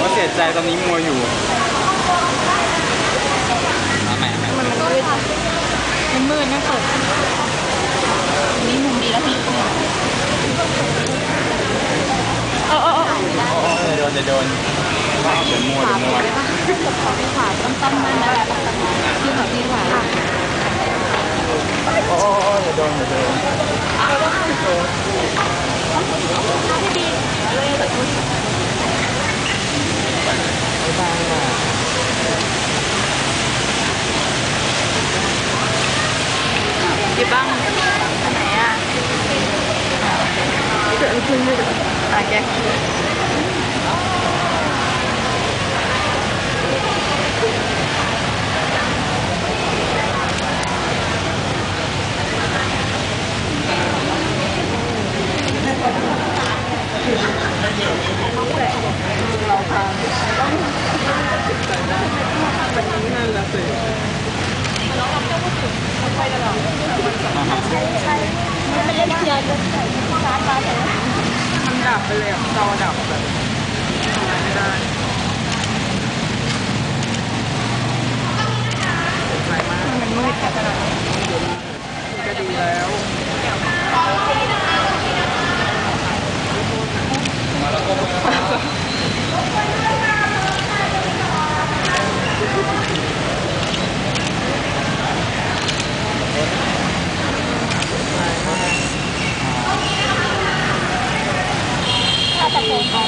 ว่าเสียใจตอนนี้มัวอยู่มาใหม่มาใหม่มันมืดมันมืดไม่เปิดนี่มุมดีแล้วพี่เออเออเออโอ้ยโดนจะโดนเดี๋ยวมัวเดี๋ยวมัวขวาต้นต้นนั่นแหละที่ขวาที่ขวาโอ้ ยจะโดนจะโดน อยู่บ้างอันไหนอะเกิดขึ้นไเชียร์จะใส่ข้อร้านมาเลยมันดับไปเลยอะจอดับแบบทำอะไรไม่ได้เสียใจมาก มันมืดกันขนาดนี้ ก็ดีแล้ว ถ้าตะโกนเอา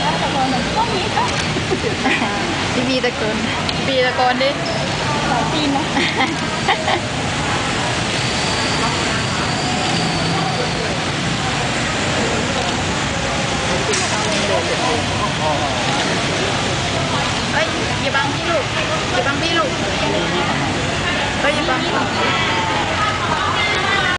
ถ้าตะโกนมันก็มีค่ะพี่บีตะโกนบีตะโกนดิปีนนะ